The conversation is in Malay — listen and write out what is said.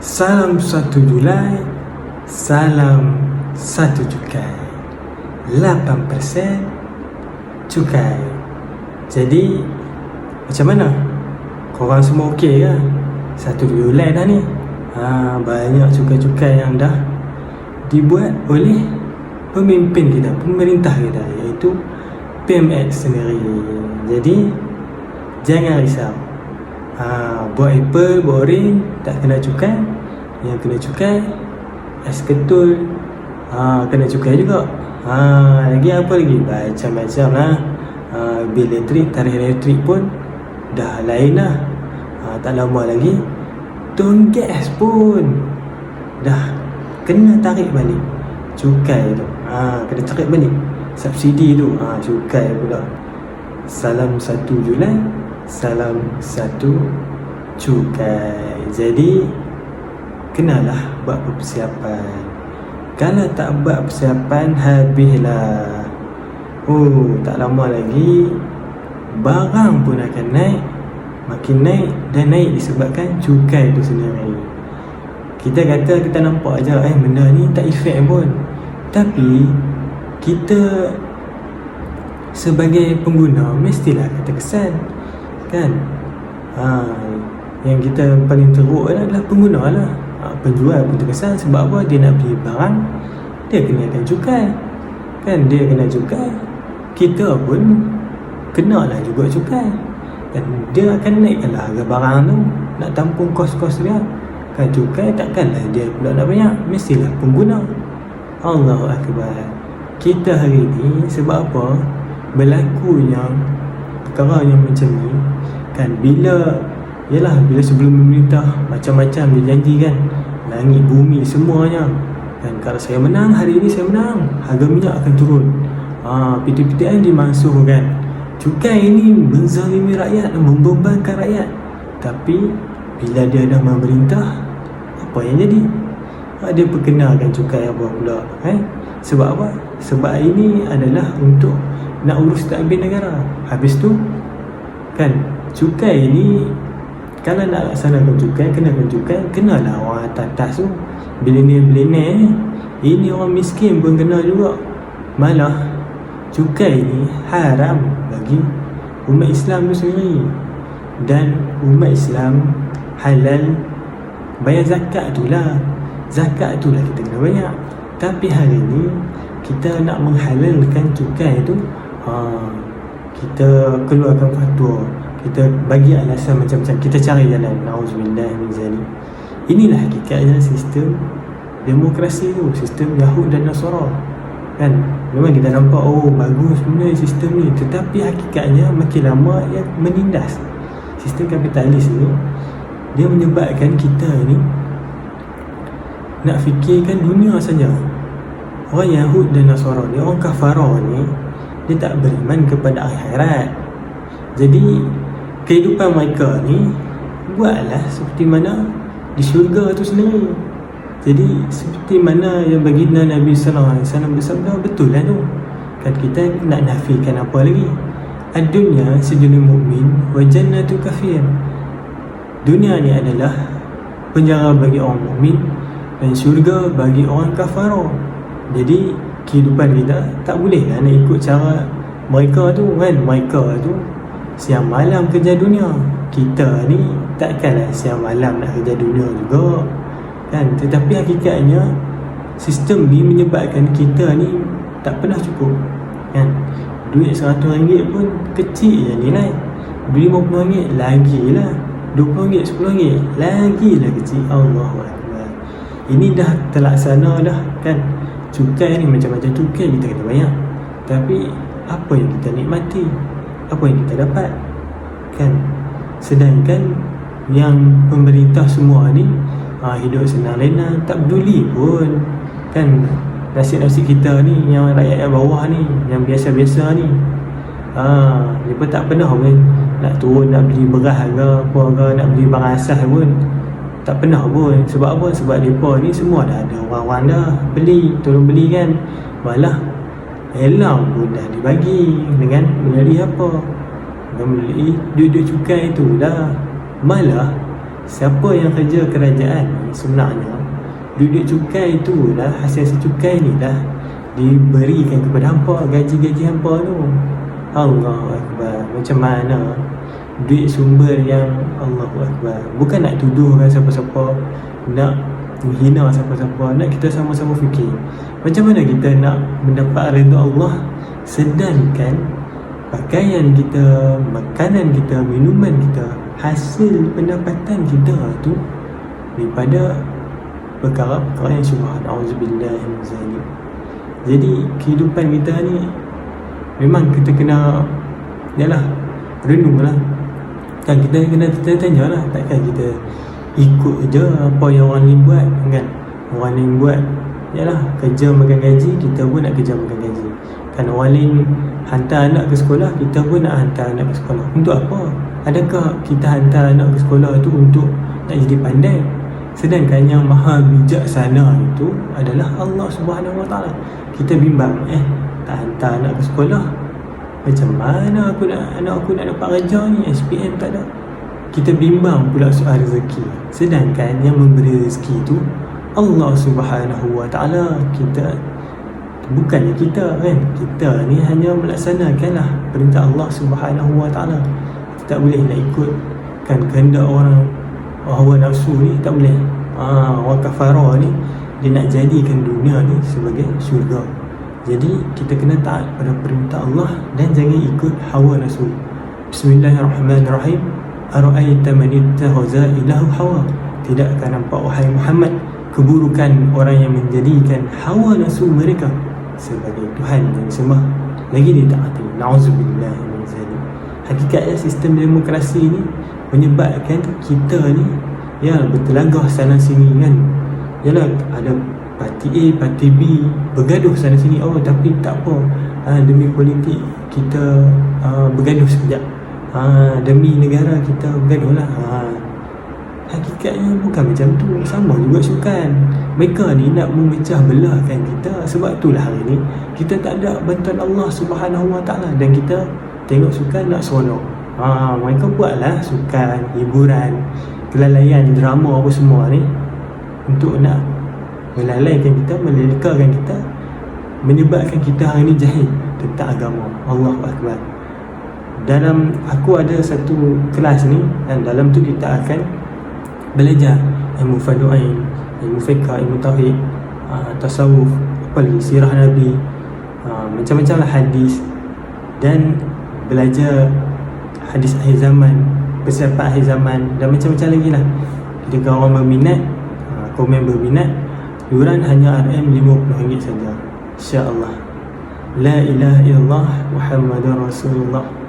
Salam 1 Julai Salam 1 cukai. 8% cukai. Jadi Macam mana? Korang semua okey ke? 1 Julai dah ni. Ha, Banyak cukai-cukai yang dah Dibuat oleh Pemimpin kita Pemerintah kita Iaitu PMX sendiri. Jadi Jangan risau ha, Buat Apple, buat Orange Tak kena cukai. Yang kena cukai Es ketul. Ha, Kena cukai juga. Ha, Lagi apa lagi? Macam-macam lah. Ha, Bil elektrik, tarikh elektrik pun Dah lain lah. Ha, Tak lama lagi Tong gas pun Dah Kena tarik balik. Cukai tu. Ha, Kena tarik balik. Subsidi tu. Ha, Cukai pula. Salam 1 Julai salam satu cukai. Jadi kenalah buat persiapan. Kalau tak buat persiapan habislah. Oh, tak lama lagi barang pun akan naik. Makin naik dan naik disebabkan cukai itu sendiri. Kita kata kita nampak aja eh benda ni tak efek pun. Tapi kita sebagai pengguna mestilah kita kesan kan? Ha, yang kita paling teruk adalah pengguna lah. Ha, penjual pun terkesan sebab apa? Dia nak beli barang dia kena akan cukai. Kan? Dia kena cukai. Kita pun kena lah juga cukai. Dan dia akan naikkan lah harga barang tu. Nak tampung kos-kos dia. Kan? Cukai takkanlah dia pula nak banyak. Mestilah pengguna. Allahu Akbar. Kita hari ni sebab apa? Berlakunya perkara yang macam ni kan bila yalah bila sebelum memerintah macam-macam dia janji kan. Langit bumi semuanya. Kan kalau saya menang hari ini saya menang. Harga minyak akan turun. Ha, PTPTN dimansuhkan cukai ini menzalimi rakyat membebankan rakyat. Tapi bila dia dah memerintah apa yang jadi? Ha, dia perkenalkan cukai apa pula eh? sebab apa? Sebab ini adalah untuk nak urus takbir negara. Habis tu kan cukai ni kalau nak laksanakan cukai kenakan cukai kenalah orang atas atas tu. Billionaire-billionaire ni ini orang miskin pun kena juga. Malah cukai ni haram bagi umat Islam tu sendiri. Dan umat Islam halal bayar zakat tu lah. Zakat tu lah kita kena banyak tapi hari ni kita nak menghalalkan cukai tu ha, kita keluarkan fatwa kita bagi alasan macam-macam. Kita cari jalan. Nauzubillah min zalim inilah hakikatnya sistem demokrasi tu. Sistem Yahud dan Nasara. Kan? Memang kita nampak oh bagus sebenarnya sistem ni. Tetapi hakikatnya makin lama ia menindas. Sistem kapitalis ni dia menyebabkan kita ni nak fikirkan dunia saja. Orang Yahud dan Nasara ni orang kafara ni dia tak beriman kepada akhirat. Jadi kehidupan mereka ni buatlah seperti mana di syurga tu sendiri. Jadi seperti mana yang baginda Nabi wasallam bersabda betul lah tu. Kan kita nak nafikan apa lagi? Ad-dunya sejunul mukmin wa jannatu kafir dunia ni adalah penjara bagi orang mukmin dan syurga bagi orang kafir. Jadi kehidupan kita tak boleh lah nak ikut cara mereka tu kan? Mereka tu siang malam kerja dunia. Kita ni takkanlah siang malam nak kerja dunia juga kan? Tetapi hakikatnya sistem ni menyebabkan kita ni tak pernah cukup kan? Duit seratus ringgit pun kecil je nilai. Duit lima puluh ringgit lagi lah dua puluh ringgit sepuluh ringgit lagi lah kecil. Allah ini dah terlaksana dah kan? Cukai ni macam-macam cukai kita kena banyak tapi apa yang kita nikmati apa yang kita dapat kan? Sedangkan yang pemerintah semua ni ha, hidup senang lena tak peduli pun kan? Nasib-nasib kita ni yang rakyat yang bawah ni yang biasa-biasa ni ha, dia pun tak pernah pun nak turun nak beli beras ke apa ke nak beli barang asas pun tak pernah pun. Sebab apa? Sebab mereka ni semua dah ada orang-orang dah beli tolong beli kan? Malah Elang pun dah dibagi. Dengan membeli apa? Membeli duit-duit cukai tu dah. Malah siapa yang kerja kerajaan sebenarnya duit cukai tu lah hasil cukai ni lah diberikan kepada hampa gaji-gaji hampa tu. Allah Akbar. Macam mana? Duit sumber yang Allah Akbar. Bukan nak tuduhkan siapa-siapa. Nak menghina siapa-siapa nak kita sama-sama fikir. Macam mana kita nak mendapat redha Allah sedangkan pakaian kita makanan kita minuman kita hasil pendapatan kita tu daripada perkara-perkara yang syubhat auzubillah min zalik jadi kehidupan kita ni memang kita kena yalah renung lah kan kita kena tanya lah takkan kita ikut je apa yang orang lain buat kan orang lain buat yalah kerja makan gaji kita pun nak kerja makan gaji kan orang lain hantar anak ke sekolah kita pun nak hantar anak ke sekolah untuk apa adakah kita hantar anak ke sekolah tu untuk nak jadi pandai Sedangkan yang maha bijaksana itu adalah Allah Subhanahu Wa Taala. Kita bimbang eh tak hantar anak ke sekolah. Macam mana aku nak anak aku nak dapat kerja ni SPM tak ada. Kita bimbang pula soal rezeki. Sedangkan yang memberi rezeki itu Allah Subhanahu Wa Taala. Kita bukannya kita kan. Kita ni hanya melaksanakanlah perintah Allah Subhanahu Wa Taala. Tak boleh nak ikut kan kehendak orang hawa nafsu ni tak boleh ha, kafara ni dia nak jadikan dunia ni sebagai syurga jadi kita kena taat pada perintah Allah dan jangan ikut hawa nafsu Bismillahirrahmanirrahim Ara'aita man ittahaza ilahu hawa? Tidakkah nampak wahai Muhammad Keburukan orang yang menjadikan hawa nafsu mereka Sebagai Tuhan yang disembah Lagi dia tak hati Na'udzubillah Hakikatnya sistem demokrasi ni menyebabkan kita ni ya bertelagah sana sini kan? Yalah ada parti A, parti B bergaduh sana sini. Oh tapi tak apa. Ha, demi politik kita ha, bergaduh sekejap ha, demi negara kita bergaduh lah. Ha. hakikatnya bukan macam tu. Sama juga sukan. Mereka ni nak memecah belahkan kita. Sebab itulah hari ni kita tak ada bantuan Allah subhanahu wa ta'ala. Dan kita tengok sukan nak seronok. Ha, mereka buatlah sukan, hiburan, kelalaian, drama apa semua ni untuk nak melalaikan kita, melilikakan kita menyebabkan kita hari ni jahil tentang agama. Allah Akbar dalam aku ada satu kelas ni dan dalam tu kita akan belajar ilmu fadu'ain ilmu fiqah, ilmu tauhid ha, tasawuf apa lagi, sirah Nabi ha, macam-macam lah hadis dan belajar hadis akhir zaman persiapan akhir zaman dan macam-macam lagi lah. Kita kalau orang berminat ha, komen berminat yuran hanya RM50 saja. insyaAllah. La ilaha illallah Muhammadur Rasulullah